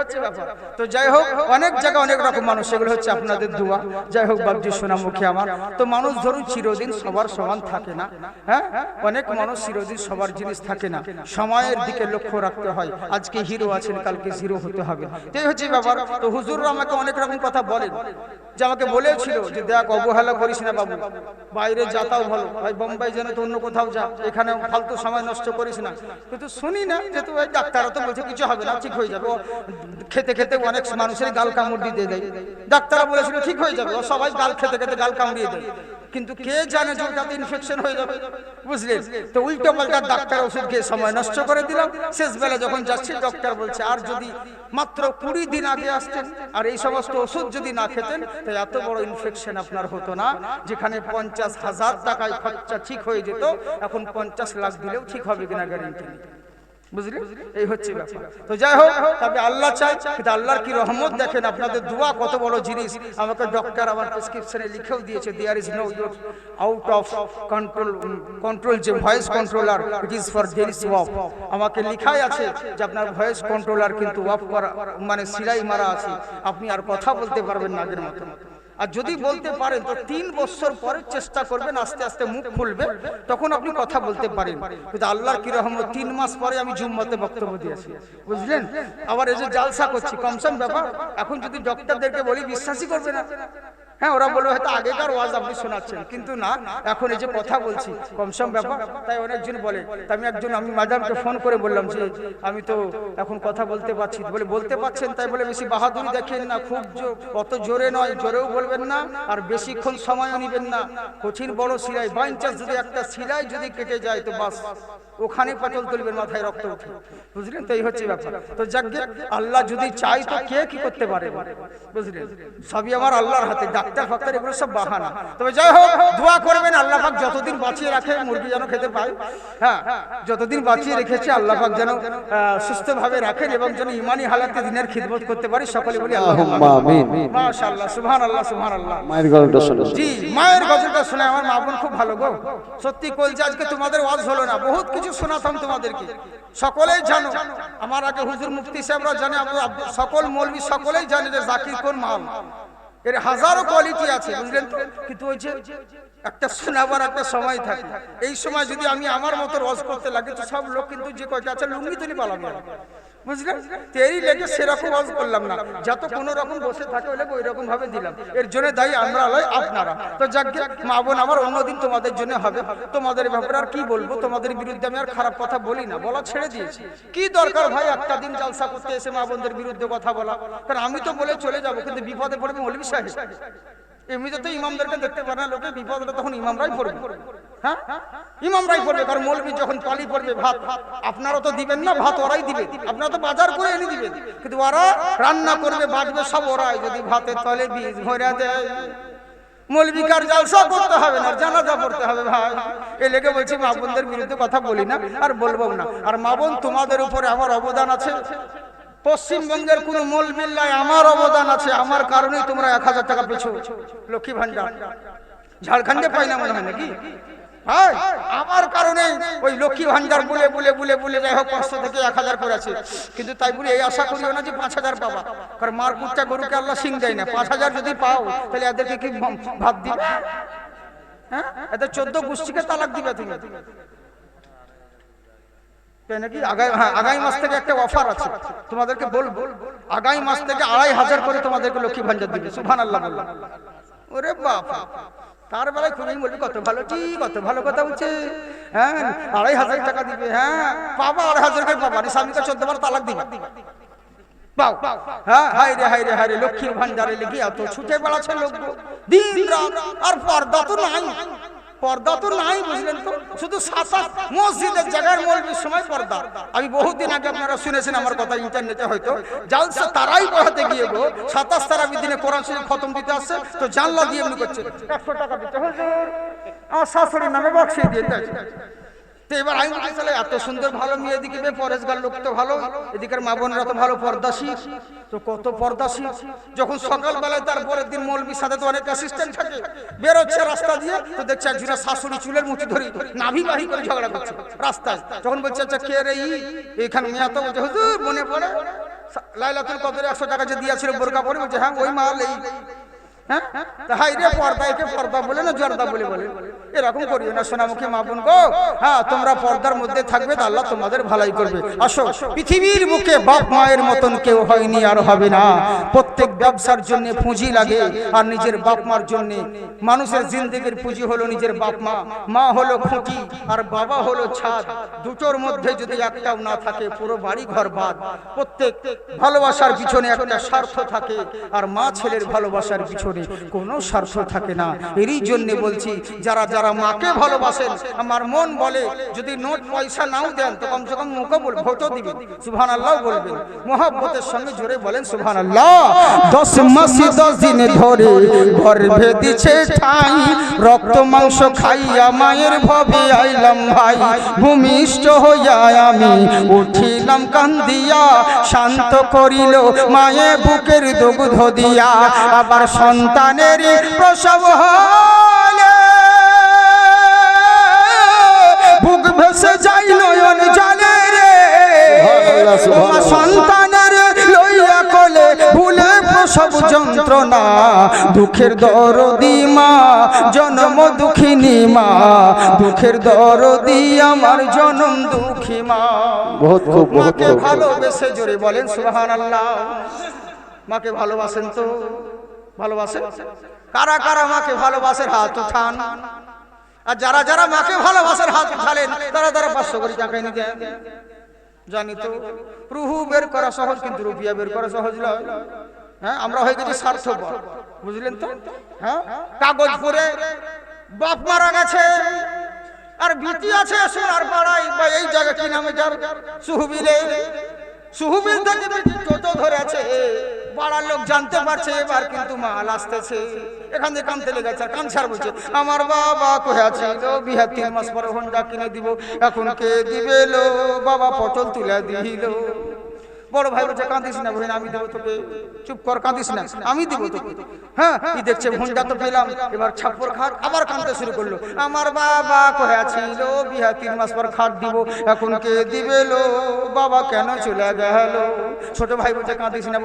হচ্ছে ব্যাপার। তো যাই হোক, অনেক জায়গায় অনেক রকম মানুষ, সেগুলো হচ্ছে আপনাদের দোয়া। যাই হোক বাবজি সোনামুখী আমার। তো মানুষ ধরুন চিরদিন সবার সমান থাকে না হ্যাঁ? অনেক মানুষ চিরদিন সবার জিনিস থাকে না। সময়ের দিকে লক্ষ্য রাখতে হয়। আজকে হিরো আছেন, কালকে জিরো হতে হবে। তো এই হচ্ছে ব্যাপার। তো হুজুররা আমাকে অনেক রকম কথা বলেন। যে আমাকে বলেছিল যে, দেখ, অবহেলা করিস না বাবু। বাইরে যাতাও ভালো। ভাই, বোম্বাই যেন তো অন্য কোথাও যা। এখানে ফালতু সময় নষ্ট করিস না। কিন্তু শুনি না যে, তো ওই তো বলছে কিছু হবে না, ঠিক হয়ে যাবে। খেতে খেতে অনেক মানুষের গাল কামড় দিয়ে দেয়। ডাক্তাররা বলেছিল, ঠিক হয়ে যাবে। সবাই গাল খেতে খেতে গাল কামড়িয়ে দেয়। কিন্তু কে জানে যে ওটাতে ইনফেকশন হয়ে যাবে? বুঝলেন তো উল্টো পাল্টা ডাক্তার ওষুধ খেয়ে সময় নষ্ট করে দিলাম শেষ বেলা যখন যাচ্ছি ডক্টর বলছে, আর যদি মাত্র কুড়ি দিন আগে আসতেন আর এই সমস্ত ওষুধ যদি না খেতেন তো এত বড় ইনফেকশন আপনার হতো না। যেখানে পঞ্চাশ হাজার টাকায় খরচা ঠিক হয়ে যেত, এখন পঞ্চাশ লাখ দিলেও ঠিক হবে কিনা গ্যারেন্টি বুঝলি? এই হচ্ছে তো যাই হোক তবে আল্লাহ চাই কিন্তু আল্লাহর কি রহমত দেখেন আপনাদের দোয়া কত বড় জিনিস। আমাকে ডক্টর আমার প্রেসক্রিপশনে লিখেও দিয়েছে there is no out of control control যে voice controller it is for dailies of আমাকে লেখাই আছে যে আপনার ভয়েস কন্ট্রোলার কিন্তু অফ করা মানে সিলাই মারা আছে। আপনি আর কথা বলতে পারবেন না আগের মতো আর যদি বলতে পারেন তো তিন বছর পরে চেষ্টা করবেন আস্তে আস্তে মুখ খুলবে তখন আপনি কথা বলতে পারেন। কিন্তু আল্লাহর কি রহমত তিন মাস পরে আমি জুম্মাতে বক্তব্য দিয়েছি। বুঝলেন? আবার এই যে জালসা করছি কমসম ব্যাপার এখন যদি ডক্টরদেরকে বলি বিশ্বাসই করবে না। হ্যাঁ ওরা বলবে হয়তো আগেকার ওয়াজ আপনি শোনাচ্ছেন। কিন্তু না এখন এই যে কথা বলছি কমসম ব্যাপার তাই অনেকজন বলে আমি একজন আমি ম্যাডামকে ফোন করে বললাম যে আমি তো এখন কথা বলতে পারছি বলে বলতে পারছেন তাই বলে বেশি বাহাদুরি দেখেন না খুব অত জোরে নয় জোরেও বলবেন না আর বেশিক্ষণ সময়ও নেবেন না। কঠিন বড় সিলাই বাইন চান্স যদি একটা সিলাই যদি কেটে যায় তো বাস। ওখানে পাটল তুলবেন মাথায় রক্ত উঠে। বুঝলেন তো এই হচ্ছে ব্যাপার তো যাকে আল্লাহ যদি চাই তো কে কি করতে পারে বুঝলেন সবই আমার আল্লাহর হাতে ডাক্তার ফাক্তার এগুলো সব বাহানা। তবে যাই হোক দোয়া করবেন আল্লাহ পাক যতদিন বাঁচিয়ে রাখে মুরগি যেন খেতে পায়। হ্যাঁ যতদিন বাঁচিয়ে রেখেছে আল্লাহ পাক যেন সুস্থভাবে রাখেন এবং যেন ইমানি হালাতে দিনের খিদমত করতে পারি সকলে বলি। মাশাআল্লাহ সুবহানাল্লাহ সুবহানাল্লাহ। মায়ের গল্পটা শোনো। জি মায়ের গজলটা শুনে আমার মা বোন খুব ভালো গো। সত্যি কলছে আজকে তোমাদের ওয়াজ হলো না বহুত কিছু শোনাতাম তোমাদেরকে। সকলেই জানো আমার আগে হুজুর মুফতি সাহেবরা জানে সকল মৌলবি সকলেই জানে যে জাকির কোন মাল। এর হাজারো কোয়ালিটি আছে, বুঝলেন তো? কিন্তু ওই যে একটা শোনাবার একটা সময় থাকে। এই সময় যদি আমি আমার মতো রস করতে লাগে, তো সব লোক কিন্তু যে কয়টা আছে, লুঙ্গি তুলি পালাবে বুঝলেন? তো লেগে সেরকম ওয়াজ করলাম না। যত কোনো রকম বসে থাকে ওই ওই রকম ভাবে দিলাম। এর জন্য দায়ী আমরা লয় আপনারা। তো যাকে মা বোন আমার অন্যদিন তোমাদের জন্য হবে। তোমাদের ব্যাপারে আর কি বলব? তোমাদের বিরুদ্ধে আমি আর খারাপ কথা বলি না। বলা ছেড়ে দিয়েছি। কি দরকার ভাই একটা দিন জালসা করতে এসে মা বোনদের বিরুদ্ধে কথা বলা? কারণ আমি তো বলে চলে যাব, কিন্তু বিপদে পড়বে মৌলবি সাহেব। এমনিতে তো ইমামদেরকে দেখতে পারে না লোকে বিপদটা তখন ইমামরাই পড়বে। হ্যাঁ? ইমামরাই পড়বে কারণ মৌলবি যখন পালি পড়বে ভাত আপনারা তো দিবেন না ভাত ওরাই দিবে। আপনারা তো বাজার করে এনে দিবেন। কিন্তু ওরা রান্না করবে বাটবে সব ওরাই। যদি ভাতের তলে বীজ ভরে দেয় মৌলবিকার জালসা করতে হবে না জানাজা পড়তে হবে ভাই। এ লেগে বলছি মা বোনদের বিরুদ্ধে কথা বলি না আর বলব না। আর মা বোন তোমাদের উপরে আমার অবদান আছে। পশ্চিমবঙ্গের কোন মৌলবিল্লায় আমার অবদান আছে, আমার কারণেই তোমরা এক হাজার টাকা পেছো লক্ষ্মী ভান্ডার ঝাড়খণ্ডে পাই না মনে হয় নাকি? আমার কারণে ওই লক্ষ্মী ভান্ডার বলে বলে বলে বলে যাই হোক, পাঁচশো থেকে এক হাজার করেছে কিন্তু তাই বলে এই আশা করিও না যে পাঁচ হাজার পাবা। কারণ মার কুটটা গরুকে আল্লাহ সিং দেয় না। পাঁচ হাজার যদি পাও, তাহলে এদেরকে কি ভাব দিবে? হ্যাঁ? এদের চোদ্দ গোষ্ঠীকে তালাক দিবে তুমি। হ্যাঁ আগামী মাস থেকে একটা অফার আছে। তোমাদেরকে বলব, আগামী মাস থেকে আড়াই হাজার করে তোমাদেরকে লক্ষ্মী ভান্ডার দিবে। সুভান আল্লাহ ওরে বাপ তার বেলায় খুবই বলবি, কত ভালো ঠিক কত ভালো কথা বলছে। হ্যাঁ আড়াই হাজার টাকা দিবে হ্যাঁ। পাবা আড়াই হাজার করে রে স্বামীকে চোদ্দ বার তালাক দিবে। পাও হ্যাঁ হাই রে হাই রে হাই রে, লক্ষ্মীর ভান্ডারে লেগে এত ছুটে বেড়াচ্ছে লোক দিন রাত আর পর্দা তো নাই। পর্দা তো নাই বুঝলেন তো? শুধু সাতাশ মসজিদের জায়গায় মৌলবীর সময় পর্দা। আমি বহুদিন আগে আপনারা শুনেছেন আমার কথা ইন্টারনেটে হয়তো। জালসা তারাই পড়াতে গিয়ে গো সাতাশ তারা দিনে কোরআন শরীফ খতম দিতে আসছে তো জানলা দিয়ে এমনি করছে। একশো টাকা দিতে হুজুর। আমার শাশুড়ির নামে বক্সিয়ে দেয় তো এবার আমি বলছি তাহলে এত সুন্দর ভালো মেয়ে এদিকে বে, পরেশগার লোক তো ভালো, এদিকের মা বোনেরা তো ভালো পর্দাশী তো কত পর্দাশী যখন সকালবেলায় তার পরের দিন মৌলবির সাথে তো অনেক অ্যাসিস্ট্যান্ট থাকে, বেরোচ্ছে রাস্তা দিয়ে, তো দেখছে একজনা শাশুড়ি চুলের মুঠি ধরে নাভি বাহি করে ঝগড়া করছে, রাস্তায়। যখন বলছে আচ্ছা কে রে এখানে মেয়া তো বলছে, হুজুর, মনে পড়ে? লাইলাতুল কদরে একশো টাকা যে দিয়েছিল বোরকা পরে, বলছে হ্যাঁ ওই মাল এই। হ্যাঁ? হ্যাঁ পর্দার মধ্যে থাকবে আল্লাহ তোমাদের পৃথিবীর বুকে বাপ মায়ের মতন কেউ হয়নি আর হবে না। প্রত্যেক ব্যবসার জন্য পুঁজি লাগে আর নিজের বাপ মার জন্য। মানুষের জিন্দগির পুঁজি হলো নিজের বাপ মা। মা হলো খুঁটি আর বাবা হলো ছাদ। দুটোর মধ্যে যদি একটাও না থাকে, পুরো বাড়ি ঘর বাদ। প্রত্যেক ভালোবাসার পিছনে একটা স্বার্থ থাকে আর মা ছেলের ভালোবাসার পিছনে কোনো স্বার্থ থাকে না। এরই জন্য বলছি, যারা যারা মাকে ভালোবাসেন, আমার মন বলে, যদি নোট পয়সা নাও দেন, তো কমসে কম মুখে বল ভোটও দিবেন। সুবহান আল্লাহ বলবেন। মহাব্বতের সঙ্গে জোরে বলেন সুবহান আল্লাহ দশ মাস দশ দিন ধরে ঘর ভেদিছে ঠাই, রক্ত, মাংস খাইয়া মায়ের ভবে আইলাম ভাই। ভূমিষ্ঠ হইয়া আমি উঠিলাম কান্দিয়া, শান্ত করিল মায়ে বুকের দুগ্ধ দিয়া। আবার সন্তানের প্রসব হলে বুক ভেসে যাই নয়ন জলে রে। সুবহানাল্লাহ, সুবহানাল্লাহ। সন্তানের লইয়া কোলে ভুলে প্রসব যন্ত্রণা। দুঃখের দরদি মা জন্ম দুঃখিনী মা। দুঃখের দরদি আমার জনম দুঃখী মা। বহুত খুব বহুত ভালোবেসে জোরে বলেন সুবহান আল্লাহ মাকে ভালোবাসেন তো? ভালোবাসেন কারা কারা মাকে ভালোবাসেন হাত উঠান। আর যারা যারা মাকে ভালোবাসার হাত উঠালেন তারা তারা পাঁচশো করে টাকা এনে দেন জানি তো রুহু বের করা সহজ কিন্তু রুপিয়া বের করা সহজ নয়। হ্যাঁ আমরা হয়ে গেছি স্বার্থপর। বুঝলেন তো? হ্যাঁ কাগজ পরে বাপ মারা গেছে আর ভীতি আছে সোনার পাড়ায় বা এই জায়গা কি নামে যার সুহুবিলে? সুহুবিল থেকে টোটো ধরেছে। পাড়ার লোক জানতে পারছে, এবার কিন্তু মাল আসতেছে। এখান থেকে কানতে লেগেছে কান ছাড় বলছে, আমার বাবা কোহে আছে বিহার তিন মাস পরে হন্ডা কিনে দিব। এখন কে দিবে লো? বাবা পটল তুলে দিল। বড় ভাই বলছে, কাঁদিস না বহিন আমি দেবো তোকে, চুপ কর, কাঁদিস না, আমি দিব তোকে। হ্যাঁ কি দেখছে ভুনটা তো পেলাম, এবার ছাপ্পর খাট আবার কাঁদতে শুরু করল। আমার বাবা কোয়া ছিল? বিহা তিন মাস পর খাট দিব, এখন কে দিবে লো? বাবা কেন চলে ছোট ভাই বলছে, কাঁদিস না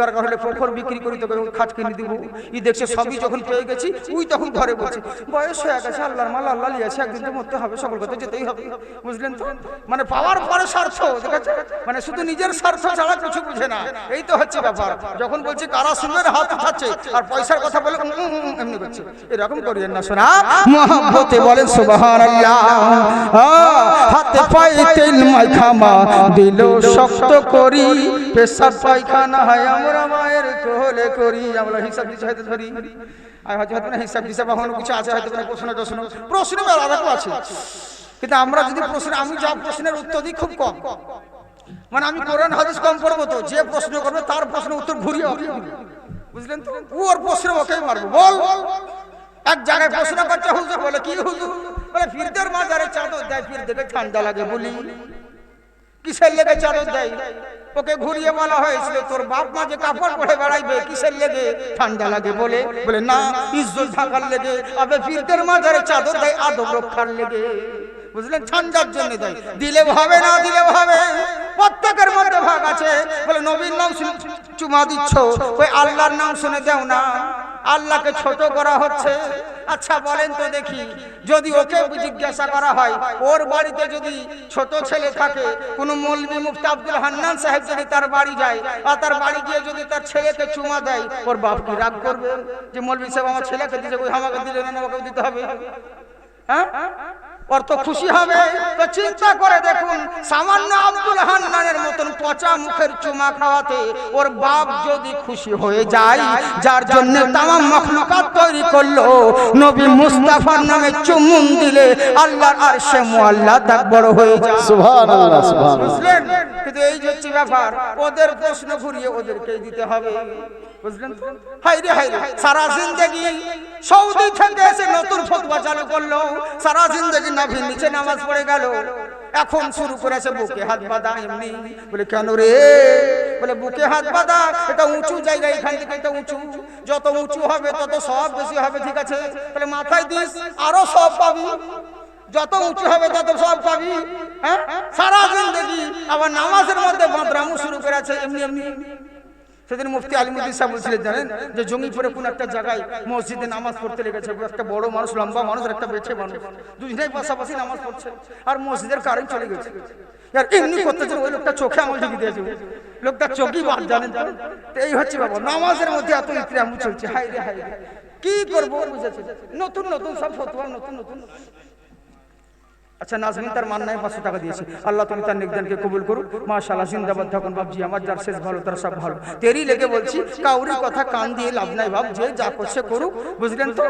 দরকার হলে বিক্রি করি তোকে খাট কিনে দিব। ই দেখছে, সবই যখন পেয়ে গেছি উই তখন ঘরে বলছে, বয়স হয়ে গেছে, আল্লাহর মাল, আল্লাহ লিয়েছে, একদিন তো মরতে হবে, সকল কথা যেতেই হবে। বুঝলেন তো? মানে পাওয়ার পরে স্বার্থ দেখেছে মানে শুধু নিজের স্বার্থ ছাড়া কিছু বুঝে না। এই তো হচ্ছে ব্যাপার। যখন বলছি কারা সুন্দর হাত উঠাচ্ছে, আর পয়সার কথা বলে এমনি করছে। এরকম করিয়েন না শোনা বলেন, সুবহানাল্লাহ। হাতে পায়ে তেল মাখামা দিল শক্ত করি পায়খানা হয়, আমরা মায়ের কোলে করি। আমরা হিসাব হয়তো ধরি। আর হয়তো হয়তো হিসাব দিশাব এখনও কিছু আছে, হয়তো প্রশ্ন টশ্ন। প্রশ্ন আলাদা আছে। কিন্তু আমরা যদি প্রশ্ন আমি যা প্রশ্নের উত্তর দিই, খুব কম। মানে আমি কোরআন হাদিস কম পড়ব তো, যে প্রশ্ন করবে তার প্রশ্ন উত্তর ঘুরিয়ে বুঝলেন তো? ওর প্রশ্ন ওকেই মারবো। বল। এক জায়গায় প্রশ্ন করছে, হুজুর বলে, কি হুজুর? বলে, ফিরদের মাজারে চাদর দেয় ফির দেখে ঠান্ডা লাগে বলি। কিসের লেগে চাদর দেয়? ওকে ঘুরিয়ে বলা হয়েছিল, তোর বাপ মা যে কাপড় পরে বেড়াইবে, কিসের লেগে? ঠান্ডা লাগে বলে। বলে, না, ইজ্জত ঢাকার লেগে। আবে, ফিরদের মাজারে চাদর দেয়, আদব রক্ষার লেগে। বুঝলেন? ঠান্ডার জন্য দেয়। দিলে হবে, না দিলেও হবে। প্রত্যেকের মধ্যে ভাগ আছে। বলে, নবীর নাম শুনে, চুমা দিচ্ছ। ওই আল্লাহর নাম শুনে দেও না। আল্লাহকে ছোট করা হচ্ছে। আচ্ছা বলেন তো দেখি, যদি ওকে জিজ্ঞাসা করা হয়, ওর বাড়িতে যদি ছোট ছেলে থাকে, কোন মৌলবী মুফতি আব্দুল হান্নান সাহেব যদি তার বাড়ি যায় আর তার বাড়ি গিয়ে যদি তার ছেলেকে চুমা দেয়, ওর বাপ কি রাগ করবে? যে মৌলবী সাহেব আমার ছেলেকে ওই আমাকে দিলে দিতে হবে। হ্যাঁ? ওর তো খুশি হবে। তো চিন্তা করে দেখুন সামান্য আব্দুল হান্নানের মতন পচা মুখের চুমা খাওয়াতে ওর বাপ যদি খুশি হয়ে যায় যার জন্য তামাম মখলুকাত তৈরি করল নবী মুস্তাফার নামে চুমুন দিলে আল্লাহর আরশে মুআল্লা তাক বড় হয়ে যায়। সুবহানাল্লাহ সুবহানাল্লাহ। বুঝলেন? কিন্তু এই যে হচ্ছে ব্যাপার ওদের প্রশ্ন ঘুরিয়ে ওদেরকেই দিতে হবে। নিচে নামাজ পড়ে গেল। এখন শুরু করেছে বুকে উঁচু জায়গা, এখান উঁচু। যত উঁচু হবে, তত সব বেশি হবে, ঠিক আছে? বলে মাথায় দিস, আরও সব পাবি। যত উঁচু হবে, তত সব পাবি। হ্যাঁ? সারা জিন্দগি আবার নামাজের মধ্যে বাঁদরামু শুরু করেছে, এমনি এমনি। সেদিন মুফতি আলিমুদ্দিন সাহেব বলছিলেন, জানেন? যে জঙ্গিপুরে কোন একটা জায়গায় মসজিদে নামাজ পড়তে লেগেছে একটা বড় মানুষ, লম্বা মানুষ একটা বেছে মানুষ। দুজনেই পাশাপাশি নামাজ পড়ছে আর মসজিদের কারেন্ট চলে গেছে। আর এমনি করতেছে ওই লোকটা চোখে আমার ঢুকে দিয়েছে। লোকটা চোখই বাদ, জানেন? তো এই হচ্ছে বাবা নামাজের মধ্যে এত ইতিরামু চলছে হাই রে হাই কি করব? বুঝেছে নতুন নতুন সব ফতোয়া, নতুন নতুন। আচ্ছা নাজমিন তার মান্নায় পাঁচশো টাকা দিয়েছে। আল্লাহ তুমি তার নিগদানকে কবুল করুক। মাশাআল্লাহ, জিন্দাবাদ থাকুন বাবজি আমার যার শেষ ভালো, তার সব ভালো। তেরি লেগে বলছি কাউরি কথা কান দিয়ে লাভ নাই বাপ, যে যা করছে করুক, বুঝলেন তো?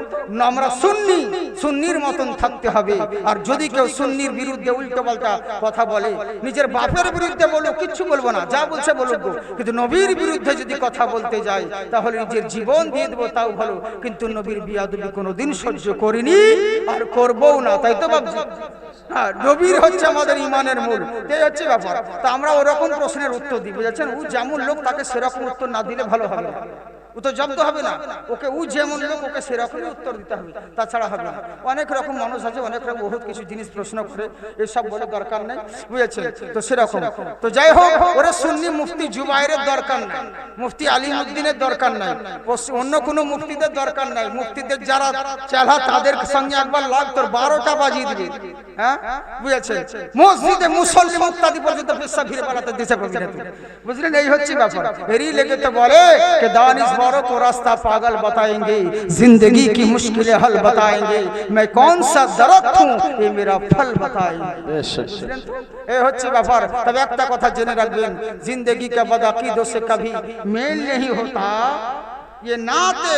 আমরা সুন্নি, সুন্নির মতন থাকতে হবে। আর যদি কেউ সুন্নির বিরুদ্ধে উল্টো পাল্টা কথা বলে, নিজের বাপের বিরুদ্ধে বলো কিচ্ছু বলব না, যা বলছে বলুক। কিন্তু নবীর বিরুদ্ধে যদি কথা বলতে যায়, তাহলে নিজের জীবন দিয়ে দেবো, তাও ভালো। কিন্তু নবীর বিয়াদবি কোনোদিন সহ্য করিনি, আর করবও না, তাই তো ভাবছি হ্যাঁ নবীর হচ্ছে আমাদের ইমানের মূল, এই হচ্ছে ব্যাপার। তা আমরা ওরকম প্রশ্নের উত্তর দিই, বুঝেছেন? ও যেমন লোক, তাকে সেরকম উত্তর না দিলে ভালো হবে ও তো জব্দ হবে না। ওকে ও যেমন লোক, ওকে সেরকমই উত্তর দিতে হবে। তাছাড়া হবে না। অনেক রকম মানুষ আছে, অনেক রকম বহুত কিছু জিনিস প্রশ্ন করে। এসব বলে দরকার নেই, বুঝেছেন? তো সেরকম। তো যাই হোক, ওরা সুন্নি মুফতি জুবাইরের দরকার নাই। মুফতি আলিমুদ্দিনের দরকার নাই। অন্য কোনো মুফতিদের দরকার নাই। মুফতিদের যারা চালা, তাদের সঙ্গে একবার লাগ তোর বারোটা বাজিয়ে দিবে। হ্যাঁ? বুঝেছেন? মসজিদে মুসল্লি মুক্তাদি পর্যন্ত পেশা ফিরে পালাতে না বুঝলেন? এই হচ্ছে ব্যাপার। এরই লেগে তো বলে कि दानिश वालों को रास्ता पागल बताएंगे जिंदगी की मुश्किलें हल बताएंगे मैं कौन सा दरख्त हूँ ये मेरा फल बताएंगे বেশ বুঝলেন তো? এই হচ্ছে ব্যাপার তবে একটা কথা জেনে রাখবেন जिंदगी का बदअकीदों से कभी मेल नहीं होता ये नाते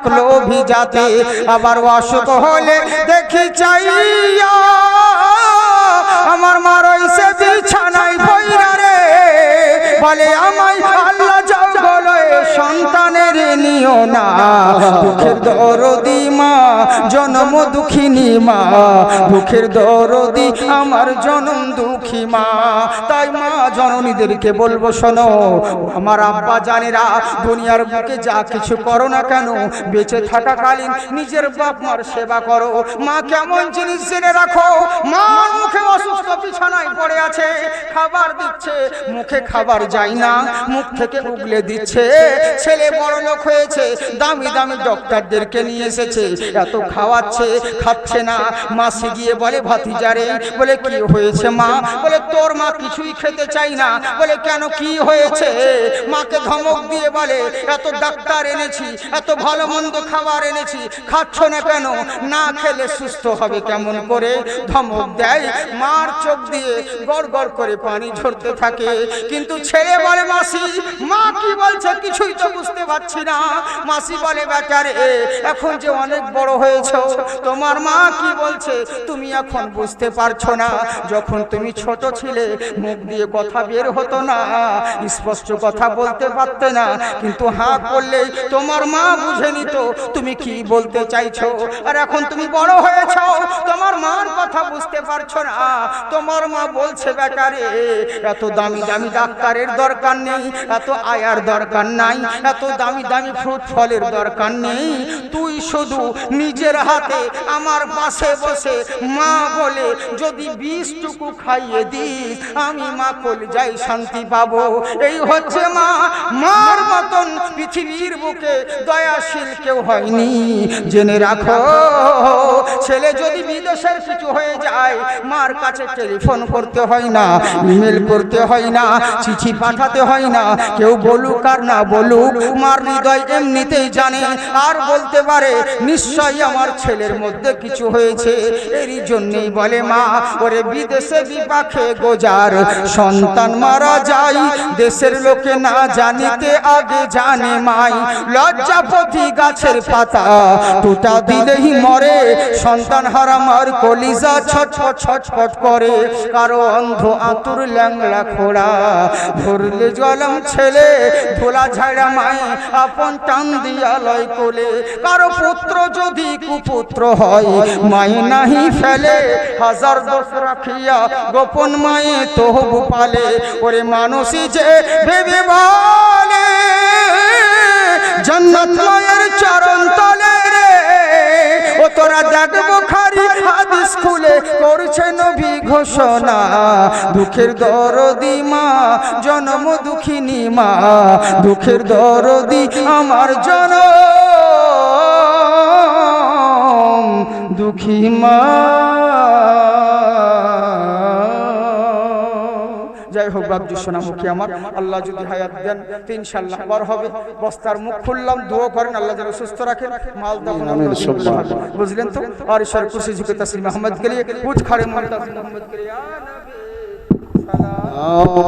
থাকল ভিজাতে আবার অসুখ হলে দেখি চাইয়া আমার মা রইছে বিছানায় বইরা রে। বলে আমায় নিও না। দুঃখের দরদি মা, জন্ম দুঃখিনী মা। দুঃখের দরদি, আমার জনম দুঃখী মা। তাই মা, জননীদেরকে বলব শোনো, আমার আব্বা জানেরা, দুনিয়ার বুকে যা কিছু করো না কেন, বেঁচে থাকাকালীন নিজের বাপ মার সেবা করো। মা, কেমন জিনিস জেনে রাখো। মা, মুখে অসুস্থ বিছানায় পড়ে আছে, খাবার দিচ্ছে, মুখে খাবার যায় না, মুখ থেকে উগলে দিচ্ছে। ছেলে বড় লোক হয়েছে দামি দামি ডক্টরদেরকে নিয়ে এসেছে, এত খাওয়াচ্ছে, খাচ্ছে না। মাসি গিয়ে বলে ভাতিজারে বলে, কি হয়েছে মা? বলে, তোর মা কিছুই খেতে চাই না। বলে, কেন, কি হয়েছে? মাকে ধমক দিয়ে বলে, এত ডাক্তার এনেছি, এত ভালো মন্দ খাবার এনেছি, খাচ্ছ না কেন? না খেলে সুস্থ হবে কেমন করে? ধমক দেয়, মার চোখ দিয়ে গড় গড় করে পানি ঝরতে থাকে। কিন্তু ছেলে বলে, মাসি, মা কি বলছে? কিছুই তো বুঝতে পারছি না। মাসি বলে, বেচারে এখন যে অনেক বড় হয়েছ, তোমার মা কি বলছে? তুমি এখন বুঝতে পারছ না। যখন তুমি ছোট ছিলে, মুখ দিয়ে কথা বের হতো না, স্পষ্ট কথা বলতে পারতে না। কিন্তু হাঁ করলে তোমার মা বুঝে নিত, তুমি কি বলতে চাইছো? আর এখন তুমি বড় হয়েছ, তোমার মার কথা বুঝতে পারছ না। তোমার মা বলছে বেকারে এত দামি দামি ডাক্তারের দরকার নেই, এত আয়ার দরকার নাই, এত দামি দামি ফ্রুট ফলের দরকার নেই, তুই শুধু নিজের হাতে আমার পাশে বসে মা বলে যদি বিষটুকু খাইয়ে দিস, আমি মা কল যাই শান্তি পাবো। এই হচ্ছে মা, মার মতন পৃথিবীর বুকে দয়াশীল কেউ হয়নি। জেনে রাখো, ছেলে যদি বিদেশের কিছু হয়ে যায়, মার কাছে টেলিফোন করতে হয় না, ইমেল করতে হয় না, চিঠি পাঠাতে হয় না, কেউ বলুক আর না বলুক, মার হৃদয় এমনিতেই জানে আর বলতে পারে, নিশ্চয়ই আমার ছেলের মধ্যে কিছু হয়েছে। এরই জন্যই বলে মা, ওরে বিদেশে বিপাকে গোজার সন্তান মারা যায়। দেশের লোকে না জানিতে আগে জানে মাই। লজ্জা লজ্জাপতি গাছের পাতা টুটা দিলেই মরে। সন্তান হারামার কলিজা ছটফট ছটফট করে। কারও অন্ধ আতুর ল্যাংলা খোড়া ধরলে জলম ছেলে, ধোলা ঝাড়া মাই। আপন টান দিয়া কোলে। কারও পুত্র যদি কুপুত্র হয়, মাই নাহি ফেলে। হাজার দোষ রাখিয়া গোপন মায়ে তহবু পালে। ওরে মানুষই যে ভেবে বলে, জন্নত মায়ের চরণ তলে ও তোরা দেখব খারি হাদিস খুলে করছে নবী ঘোষণা। দুঃখের দরদি মা, জনম দুঃখিনী মা। দুঃখের দরদি আমার জন দুঃখী মা। হোক সোনামুখী আমার আল্লাহ যদি হায়াত দেন তো ইনশাল্লাহ বর হবে। বস্তার মুখ খুললাম দোয়া করেন আল্লাহ যেন সুস্থ রাখেন। মাল তখন বুঝলেন তো? আর ঈশ্বর খুশি ঝুঁকে তসলিম আহমদ কে লিয়ে উঠ খাড়ে মোহাম্মদ নবী, সালাম।